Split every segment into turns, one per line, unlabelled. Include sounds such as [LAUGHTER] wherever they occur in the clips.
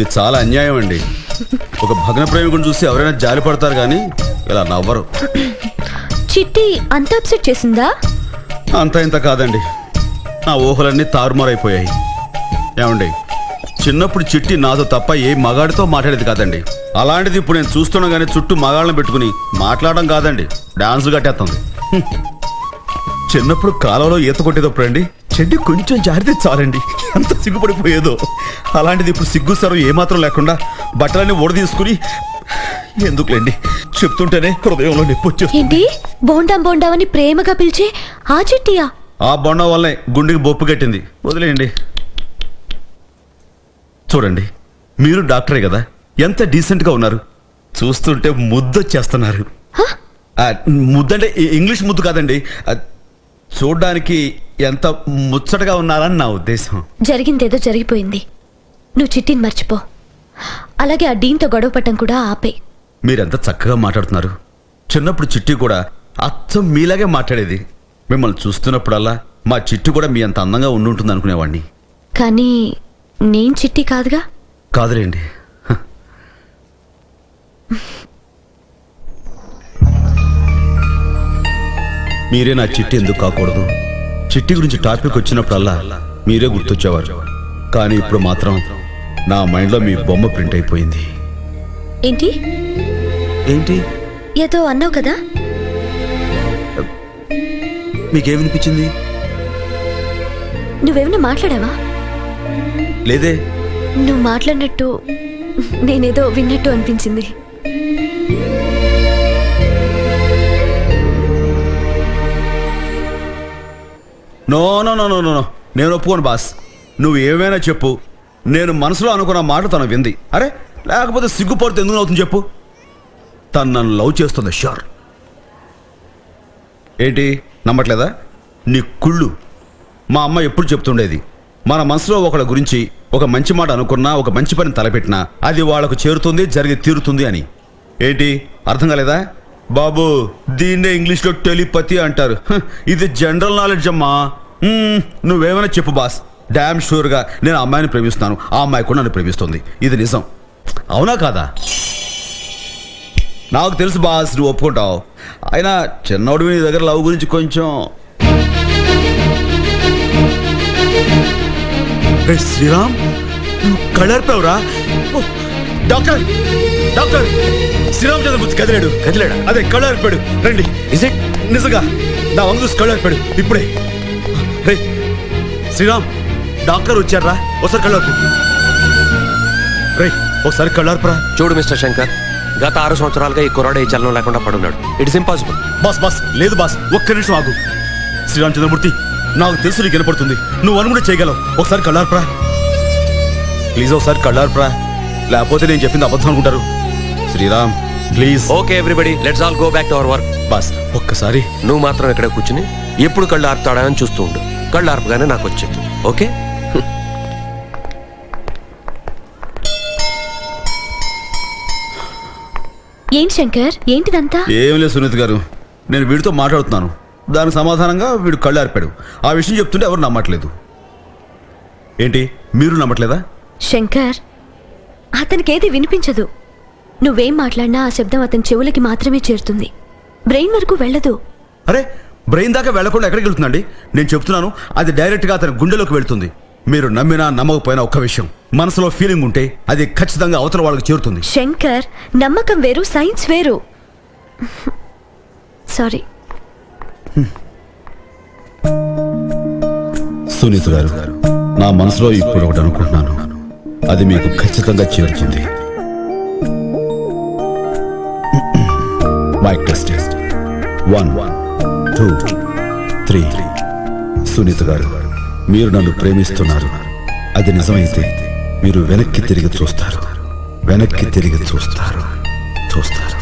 ఇది చాలా అన్యాయం అండి. ఒక భగ్న ప్రేమికుని చూసి ఎవరైనా జాలి పడతారు కానీ ఇలా నవ్వరు.
చిట్టి అంత అప్సెట్ చేసిందా?
అంత ఇంత కాదండి. నా ఊహలన్నీ తారుమారైపోయాయి. ఏమండి చిన్నప్పుడు చిట్టి నాతో తప్ప ఏ మగాడితో మాట్లాడేది కాదండి. అలాంటిది ఇప్పుడు నేను చూస్తున్నా కానీ చుట్టూ మగాళ్ళని పెట్టుకుని మాట్లాడడం కాదండి. డాన్సులు కట్టేస్తుంది. చిన్నప్పుడు కాలంలో ఈత కొట్టేటప్పుడు అండి చెడ్డి కొంచెం జారితే చాలండి. ఎంత సిగ్గుపడిపోయేదో. అలాంటిది ఇప్పుడు సిగ్గు సరం ఏమాత్రం లేకుండా బట్టలన్నీ ఓడ తీసుకుని ఎందుకులేండి? చెప్తుంటేనే హృదయంలో నొప్పి వచ్చేస్తుంది.
ఏంటి? బోండాం బోండాం అని ప్రేమగా పిలిచే ఆ చిట్టియా?
ఆ బొండం వల్లే గుండెకి బొప్పు కట్టింది. వదిలేయండి. చూడండి మీరు డాక్టరే కదా ఎంత డీసెంట్గా ఉన్నారు? చూస్తుంటే ముద్దొచ్చేస్తున్నారు ముద్దంటే ఇంగ్లీష్ ముద్దు కాదండి. చూడ్డానికి ఎంత ముచ్చటగా ఉన్నారని నా ఉద్దేశం.
జరిగిందేదో జరిగిపోయింది. నువ్వు చిట్టిని మర్చిపో. అలాగే ఆ డీన్తో గొడవ పట్టం కూడా ఆపే.
మీరెంత చక్కగా మాట్లాడుతున్నారు? చిన్నప్పుడు చిట్టి కూడా అచ్చం మీలాగే మాట్లాడేది. మిమ్మల్ని చూస్తున్నప్పుడల్లా మా చిట్టు కూడా మీ అంత అందంగా ఉండుంటుంది అనుకునేవాడిని
కానీ నేను చిట్టి కాదుగా?
కాదులేండి. మీరే నా చిట్టి ఎందుకు కాకూడదు? చిట్టి గురించి టాపిక్ వచ్చినప్పుడల్లా మీరే గుర్తొచ్చేవారు. కానీ ఇప్పుడు మాత్రం నా మైండ్లో మీ బొమ్మ ప్రింట్ అయిపోయింది.
ఏంటి?
ఏంటి?
ఏదో అన్నావు కదా?
మీకేమనిపించింది
నువ్వేమైనా మాట్లాడావా?
లేదే.
నువ్వు మాట్లాడినట్టు నేనేదో విన్నట్టు అనిపించింది.
No no no no no నేను ఒప్పుకోను బాస్. నువ్వు ఏమైనా చెప్పు. నేను మనసులో అనుకున్న మాట తను వింది. అరే లేకపోతే సిగ్గుపడితే ఎందుకు అవుతుంది చెప్పు. తను నన్ను లవ్ చేస్తుంది షూర్. ఏంటి నమ్మట్లేదా? నీ కుళ్ళు. మా అమ్మ ఎప్పుడు చెప్తుండేది మన మనసులో ఒకళ్ళ గురించి ఒక మంచి మాట అనుకున్నా ఒక మంచి పని తలపెట్టినా అది వాళ్ళకు చేరుతుంది జరిగి తీరుతుంది అని. ఏంటి అర్థం కాలేదా? బాబు దీన్నే ఇంగ్లీష్లో టెలిపతి అంటారు. ఇది జనరల్ నాలెడ్జ్ అమ్మా. నువ్వేమైనా చెప్పు బాస్. డ్యామ్ షూర్గా నేను అమ్మాయిని ప్రేమిస్తున్నాను. ఆ అమ్మాయి కూడా నన్ను ప్రేమిస్తుంది. ఇది నిజం. అవునా కాదా? నాకు తెలుసు బాస్ నువ్వు ఒప్పుకుంటావు. అయినా చిన్నోడు నీ దగ్గర లవ్ గురించి కొంచెం శ్రీరామ్ నువ్వు కళ్ళారిపోయావురా డాక్టర్ డాక్టర్. శ్రీరామ్ చంద్రబుద్ధి కదిలాడు.
కదిలాడా?
అదే కళ్ళారిపోయాడు రండి.
ఇస్ ఇట్
నిజంగా నా వంగు చూసి కళ్ళారిపోయాడు ఇప్పుడే. రే శ్రీరామ్ డాక్టర్ వచ్చారా ఒకసారి కళ్ళార్పు రే ఒకసారి కళ్ళార్పురా
చూడు మిస్టర్ శంకర్ గత ఆరు సంవత్సరాలుగా ఈ కుర్రాడు ఈ చలనం లేకుండా పడున్నాడు. ఇట్స్ ఇంపాసిబుల్
బాస్ బాస్ లేదు బాస్ ఒక్క నిమిషం ఆగు. శ్రీరామచంద్రమూర్తి నాకు తెలుసు నీకు వినపడుతుంది. నువ్వు అనుకుంటే చేయగలవు. ఒకసారి కళ్ళార్పరా ప్లీజ్ ఒకసారి కళ్ళార్పరా లేకపోతే నేను చెప్పింది అబద్ధం అనుకుంటారు. Sriram please
okay everybody let's all go back to our work
boss ఒక్కసారి.
నువ్వు మాత్రం ఇక్కడ కూర్చుని ఎప్పుడు కళ్ళు ఆర్పుతాడా అని చూస్తూ ఉండు. కళ్ళు ఆర్పగానే నాకు వచ్చింది ఓకే
ఏంటి శంకర్? ఏంటిదంతా?
ఏం లేదు సునీత్ గారు. నేను వీడితో మాట్లాడుతున్నాను. దానికి సమాధానంగా వీడు కళ్ళార్పాడు ఆ విషయం చెప్తుంటే ఎవరు నమ్మట్లేదు. ఏంటి మీరు నమ్మట్లేదా?
శంకర్ అతనికి ఏది వినిపించదు. నువ్వేం మాట్లాడినా ఆ శబ్దం అతని చెవులకి మాత్రమే చేరుతుంది. బ్రెయిన్ వరకు వెళ్ళదు.
అరే బ్రెయిన్ దాకా వెళ్ళకుండా ఎక్కడికి వెళ్తుందండి? నేను చెప్తున్నాను అది డైరెక్ట్గా అతని గుండెలోకి వెళ్తుంది. మీరు నమ్మినా నమ్మకపోయినా ఒక్క విషయం మనసులో ఫీలింగ్ ఉంటే అది ఖచ్చితంగా అవతల వాళ్ళకి చేరుతుంది.
శంకర్ నమ్మకం వేరు సైన్స్ వేరు. సారీ.
సునీత్ గారు నా మనసులో ఇప్పుడు ఒకటి అనుకుంటున్నాను. అది మీకు ఖచ్చితంగా చేరుతుంది. Mic test one two three Suneeth గారు మీరు నన్ను ప్రేమిస్తున్నారు. అది నిజమైతే మీరు వెనక్కి తిరిగి చూస్తారు. వెనక్కి తిరిగి చూస్తారు. చూస్తారు.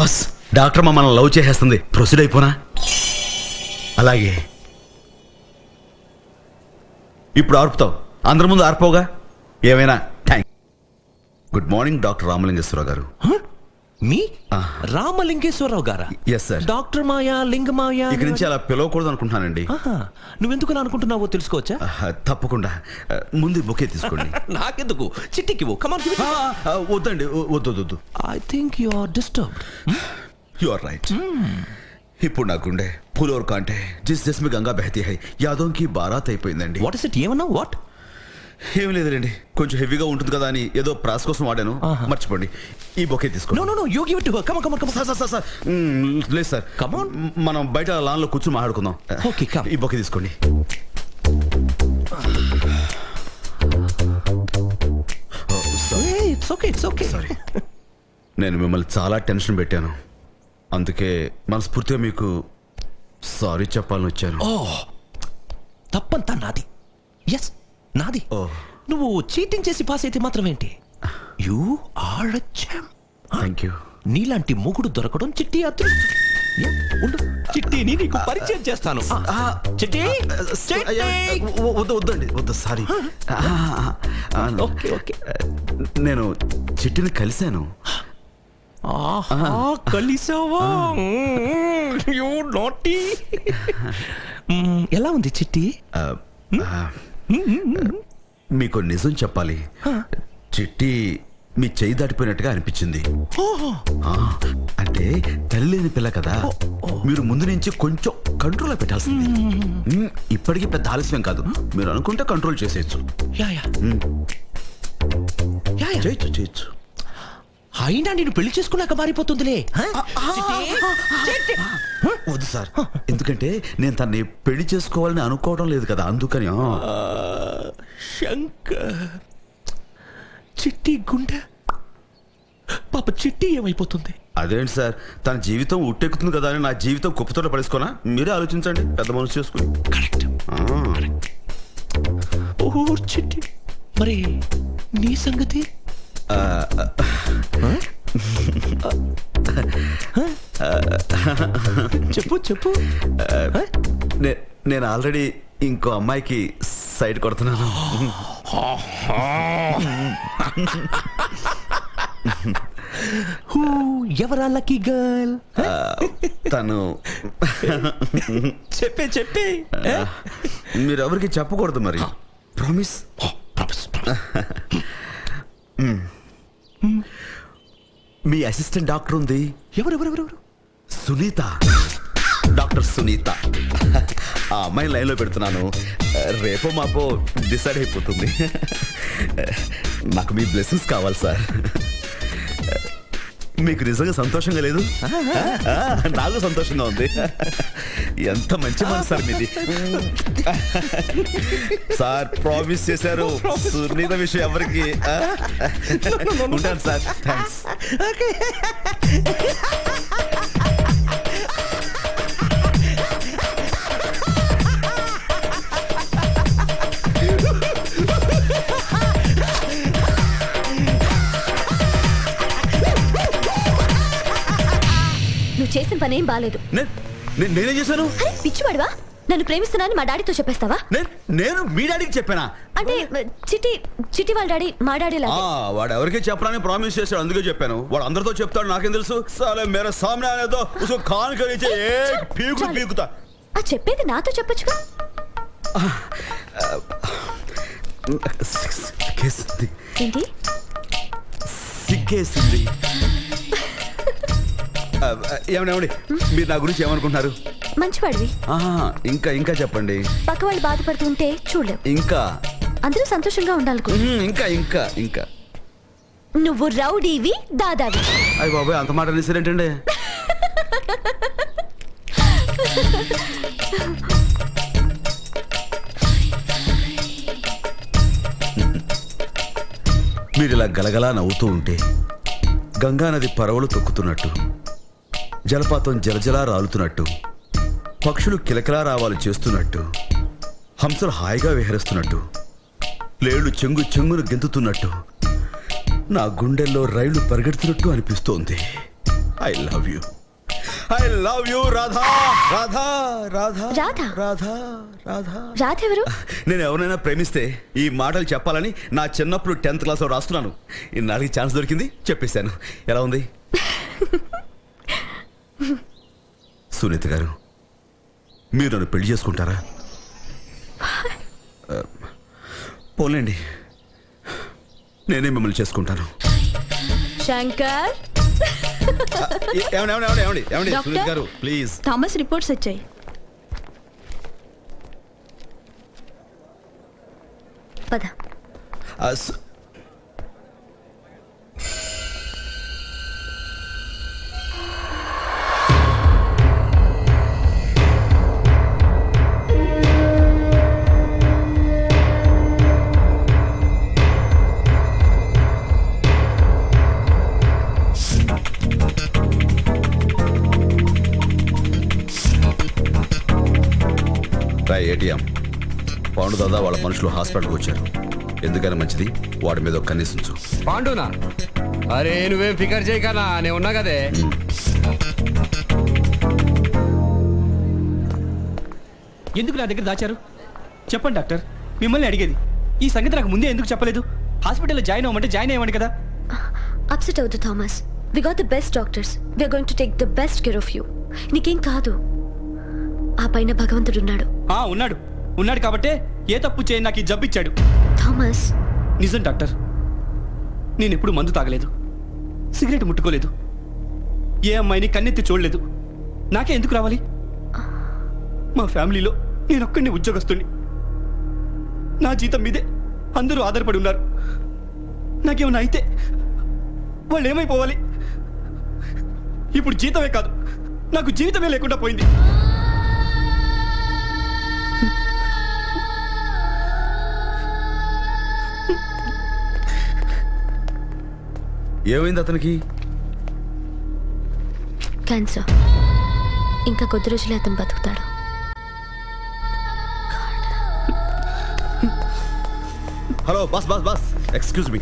బాస్ డాక్టర్ మమ్మల్ని లవ్ చేసేస్తుంది. ప్రొసీడ్ అయిపోనా? అలాగే. ఇప్పుడు ఆర్పుతావు అందరి ముందు ఆర్పోగా? ఏమైనా? Thank good morning doctor Ramalingeswararao గారు.
మీ. రామలింగేశ్వరరావు గారా?
ఎస్ సార్
డాక్టర్ మాయా లింగమాయా
ఇక నుంచి అలా పిలవకూడదు అనుకుంటున్నానండి
నువ్వెందుకు అలా అనుకుంటున్నావో తెలుసుకోవచ్చా?
తప్పకుండా. ముందు బొకే తీసుకోండి. [LAUGHS]
నాకెందుకు? చిట్టికి కమాన్
వద్దండి. వద్దు వద్దు,
I think you are disturbed
you are right ఇప్పుడు నా గుండె ఫులోర్ కాంటే జిస్ జిస్ మీ గంగా బహతీ హై. యాదవ్కి బారాత్ అయిపోయిందండి.
వాట్ ఇస్ ఇట్ ఏమన్నా? వాట్
ఏం లేదులేండి. కొంచెం హెవీగా ఉంటుంది కదా అని ఏదో ప్రాస్ కోసం వాడాను. మర్చిపోండి. ఈ బొకే తీసుకోండి.
No no you give it to come come come
sir sir sir sir. మ్మ్, లేదు సార్. మనం బయట లాన్లో కూర్చొని మాట్లాడుకుందాం.
come.
ఈ బొకే తీసుకోండి.
It's okay it's okay
sorry నేను మిమ్మల్ని చాలా టెన్షన్ పెట్టాను. అందుకే మనస్ఫూర్తిగా మీకు సారీ చెప్పాలని వచ్చాను.
ఓ తప్పంతా నాది. ఎస్ నాది. నువ్వు చీటింగ్ చేసి పాస్ అయితే మాత్రం ఏంటి యు ఆర్
థ్యాంక్ యూ
నీలాంటి మూగుడు దొరకడం చిట్టి అదృష్టం. చిట్టిని నీకు పరిచయం చేస్తాను. చిట్టి
వద్దు వద్దండి వద్దు సారీ
ఓకే ఓకే.
నేను చిట్టిని కలిశాను.
కలిసావా యూ నాటీ ఎలా ఉంది చిట్టి?
మీకు నిజం చెప్పాలి. చిట్టి మీ చేయి దాటిపోయినట్టుగా అనిపించింది. ఆ, అంటే తల్లి లేని పిల్ల కదా. మీరు ముందు నుంచి కొంచెం కంట్రోల్ పెట్టాల్సింది. మ్, ఇప్పటికీ పెద్ద ఆలస్యం కాదు. మీరు అనుకుంటే కంట్రోల్ చేసేయచ్చు.
Yeah yeah. Yeah yeah.
చేయొచ్చు చేయొచ్చు.
అయినా నేను పెళ్ళి చేసుకున్నాక మారిపోతుందిలే. హ? చిట్టి, చిట్టి.
వద్దు సార్. ఎందుకంటే నేను తన్ని పెళ్ళి చేసుకోవాలని అనుకోవడం లేదు కదా అందుకని
శంకర్. చిట్టి గుండె. పాప చిట్టి ఏమైపోతుంది?
అదేంటి సార్ తన జీవితం ఉట్టెక్కుతుంది కదా అని నా జీవితం కుప్పతోట పడేసుకోనా? మీరే ఆలోచించండి పెద్ద మనసు చేసుకుని.
కరెక్ట్. చిట్టి. మరి నీ సంగతి? [LAUGHS] చెప్పు చెప్పు.
నేను ఆల్రెడీ ఇంకో అమ్మాయికి సైడ్ కొడుతున్నాను.
హూ ఎవరా లక్కీ గర్ల్?
తను.
చెప్పే చెప్పే.
మీరు ఎవరికి చెప్పకూడదు మరి. ప్రామిస్ [LAUGHS] మీ అసిస్టెంట్ డాక్టర్ ఉంది.
ఎవరు ఎవరు ఎవరు?
సునీత. డాక్టర్ సునీత. ఆ అమ్మాయి లైన్లో పెడుతున్నాను. రేపో మాపో డిసైడ్ అయిపోతుంది. నాకు మీ బ్లెస్సింగ్స్ కావాలి సార్. మీకు నిజంగా సంతోషంగా లేదు? ఆ, నాకు సంతోషంగా ఉంది. ఎంత మంచి మనసు సార్ మీది. సార్ ప్రామిస్ చేశారు. సునీత విషయం ఎవరికి? ఉంటాను సార్. థ్యాంక్స్
నువ్వు చేసిన పని ఏం
నే- నేనేం చేశాను?
పిచ్చివాడివా? నన్ను ప్రేమిస్తున్నానని మా డాడీతో చెప్పేస్తావా?
నేను నేను మీ డాడీకి చెప్పానా?
అంటే చిట్టి చిట్టి వాళ్ళ డాడీ మా డాడీ
వాడు ఎవరికి చెప్పడానికి ప్రామిస్ చేశాడు అందుకే చెప్పాను. వాడు అందరితో చెప్తాడు నాకేం తెలుసు? సాలే మేర సామ్నే అనేదో ఉసు కాన్ ఏ పీకు. పీకుతా
ఆ చెప్పేది నాతో చెప్పొచ్చుగా.
సిగ్గేసింది
ఏంటి?
సిగ్గేసింది ఏమండి మీరు నా గురించి ఏమనుకుంటున్నారు?
మంచివాడివి.
ఇంకా ఇంకా చెప్పండి.
పక్క వాళ్ళు బాధపడుతుంటే చూడలేవు
ఇంకా?
అందరూ సంతోషంగా
ఉమ్, ఇంకా ఇంకా ఇంకా.
నువ్వు రౌడీవి దాదావి.
అయ్యి బాబాయ్ అంత మాట అనేసారేంటండి? మీరు ఇలా గలగలా నవ్వుతూ ఉంటే గంగానది పరవలు తొక్కుతున్నట్టు. జలపాతం జలజలా రాలుతున్నట్టు. పక్షులు కిలకిలా రావాలు చేస్తున్నట్టు. హంసలు హాయిగా విహరిస్తున్నట్టు. లేళ్ళు చెంగు చెంగును గెంతుతున్నట్టు. నా గుండెల్లో రైళ్ళు పరిగెడుతున్నట్టు అనిపిస్తోంది. I love you. I love you Radha Radha Radha
Radha?
Radha Radha.
Radha ఎవరు
నేను ఎవరైనా ప్రేమిస్తే ఈ మాటలు చెప్పాలని నా చిన్నప్పుడు టెన్త్ క్లాస్లో రాస్తున్నాను. ఇన్నాళ్ళకి ఛాన్స్ దొరికింది చెప్పేశాను. ఎలా ఉంది? సునీత గారు మీరు నన్ను పెళ్ళి చేసుకుంటారా? [LAUGHS] పోలేండి నేనే మిమ్మల్ని చేసుకుంటాను.
శంకర్?
సునీత గారు ప్లీజ్.
థామస్ రిపోర్ట్స్ వచ్చాయి. పద.
దాదా వాళ్ళ మనుషులు హాస్పిటల్కి వచ్చారు. ఎందుకని మంచిది? వాడి మీద ఉంచు.
పాండునా? అరే నువ్వేం ఫికర్ చేయకనా నేను ఉన్నా కదే.
ఎందుకు నా దగ్గర దాచారు? చెప్పండి డాక్టర్. మిమ్మల్ని అడిగేది. ఈ సంగతి నాకు ముందే ఎందుకు చెప్పలేదు? హాస్పిటల్లో జాయిన్ అవ్వమంటే జాయిన్ అయ్యమండి కదా.
అప్సెట్ అవుతు Thomas. We got the best doctors we're going to take the best care of you నీకేం కాదు. ఆ పైన భగవంతుడు ఉన్నాడు.
ఆ ఉన్నాడు. ఉన్నాడు కాబట్టే ఏ తప్పు చేయని నాకు ఈ జబ్బు ఇచ్చాడు.
థామస్.
నిజం డాక్టర్. నేను ఎప్పుడు మందు తాగలేదు. సిగరెట్ ముట్టుకోలేదు. ఏ అమ్మాయిని కన్నెత్తి చూడలేదు. నాకే ఎందుకు రావాలి? మా ఫ్యామిలీలో నేను ఒక్కడిని ఉద్యోగస్తుని నా జీతం మీదే అందరూ ఆధారపడి ఉన్నారు. నాకేమన్నా అయితే వాళ్ళు ఏమైపోవాలి ఇప్పుడు జీతమే కాదు నాకు జీవితమే లేకుండా పోయింది.
ఏమైంది అతనికి?
క్యాన్సర్. ఇంకా కొద్ది రోజులే అతను బతుకుతాడు.
Hello boss boss boss. Excuse me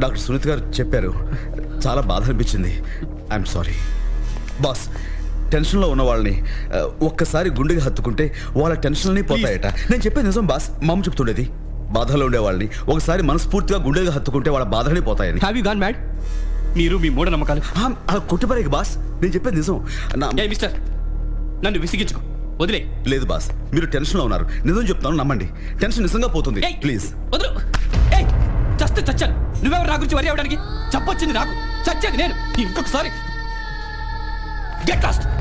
doctor Suneeth గారు చెప్పారు. చాలా బాధ అనిపించింది. ఐఎమ్ సారీ బాస్ టెన్షన్లో ఉన్న వాళ్ళని ఒక్కసారి గుండెకి హత్తుకుంటే వాళ్ళ టెన్షన్లని పోతాయట. నేను చెప్పేది నిజం బాస్. మామ చెప్తుండేది. బాధలో ఉండే వాళ్ళని ఒకసారి మనస్ఫూర్తిగా గుండెకి హత్తుకుంటే వాళ్ళ బాధలని పోతాయని.
హ్యావ్ యూ గాన్ మ్యాడ్ మీరు మీ మూఢనమ్మకాలు
ఆ, అలా కొట్టుపరేకి బాస్. నేను చెప్పేది నిజం. నా
ఏ మిస్టర్. నన్ను విసిగించుకో. వదిలే.
లేదు బాస్. మీరు టెన్షన్లో ఉన్నారు. నిజం చెప్తాను నమ్మండి. టెన్షన్ నిజంగా పోతుంది.
ఏయ్,
ప్లీజ్.
వదలు. ఏయ్ చస్తే చచ్చాను. నువ్వెవరు నా గురించి వరి అవడానికి చెప్పొచ్చింది నాకు. చచ్చేది నేను. ఇంకొకసారి. Get lost